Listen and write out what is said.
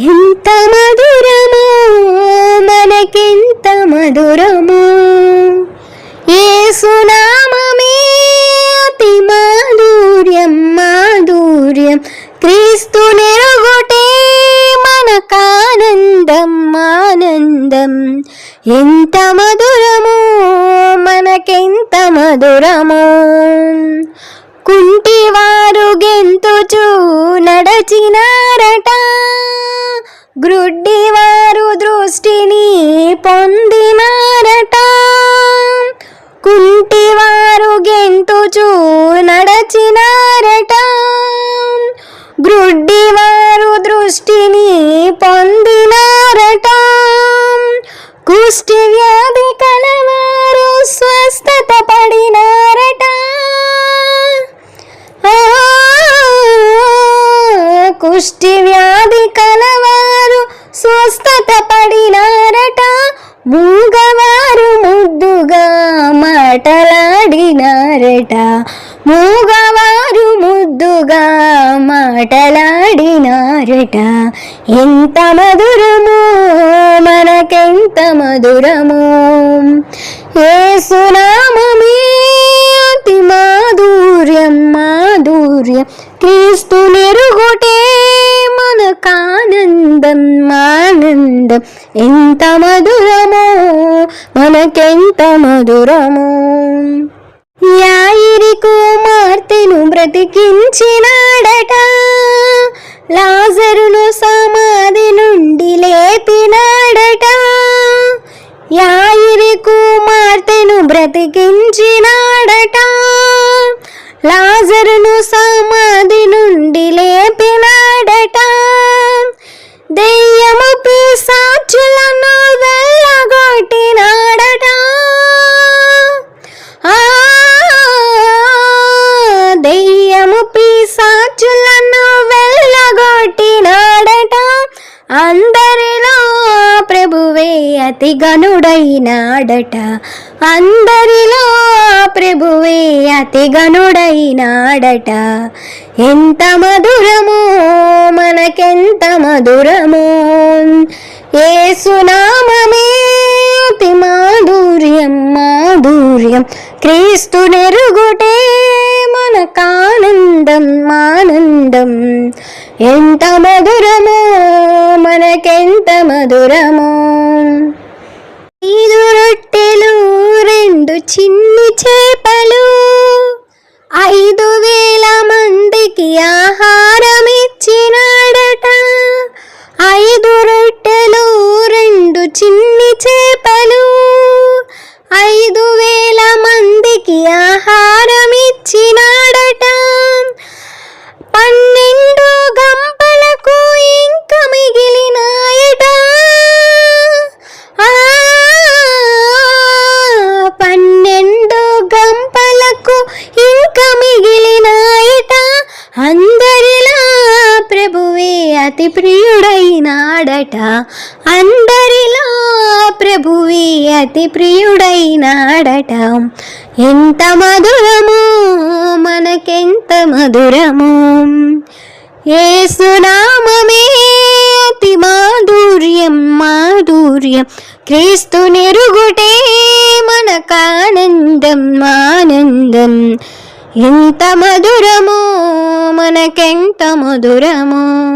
ఎంత మధురము మనకెంత మధురము. ఏసునామమే అతి మాధుర్యం మాధుర్యం. క్రీస్తు నెరుగుటే మనకానందం ఆనందం. ఎంత మధురము మనకెంత మధురము. కుంటివారు గెంతుచూ నడచినారట. గ్రుడ్డివారు దృష్టిని పొందినారట. కుంటివారు గెంతుచు నడచినారట. గ్రుడ్డివారు దృష్టిని పొందినారట. కుష్టి వ్యాధి కలవారు స్వస్థత పడినారట. కుష్టి మాటలాడినారట మూగవారు ముద్దుగా మాటలాడినారట. ఎంత మధురము మనకెంత మధురము. ఏసునామమే అతి మాధుర్యం మాధుర్యం. క్రీస్తు నెరుగుటే మనకానందం ఆనందం. ఎంత మధురమో మనకెంత మధురమో. బ్రతికించినాడట. లాజరును సమాధి నుండి లేపినాడట. యాయిరి కుమార్తెను బ్రతికించినాడట. లాజరును సమాధి నుండి లేపినాడట. అతి గనుడైనాడట అందరిలో ప్రభువే అతి గనుడైనాడట ఎంత మధురము మనకెంత మధురము. ఏసునామమే అతి మాధుర్యం మాధుర్యం. క్రీస్తు నెరుగుటే మనకానందం ఆనందం. ఎంత మధురమో మనకెంత మధురమో. ఐదు రొట్టెలు రెండు చిన్ని చేపలు ఐదు వేల మందికి ఆహారం ఇచ్చినాడట ఐదు రొట్టెలు రెండు చిన్ని చేపలు ఐదు వేల మందికి ఆహారం అతి ప్రియుడైనాడట. అందరిలో ప్రభువి అతి ప్రియుడైనాడట. ఎంత మధురము మనకెంత మధురము. ఏసునామమే అతి మాధుర్యం మాధుర్యం. క్రీస్తు నెరుగుటే మనకానందం ఆనందం. ఎంత మధురము మనకెంత మధురము.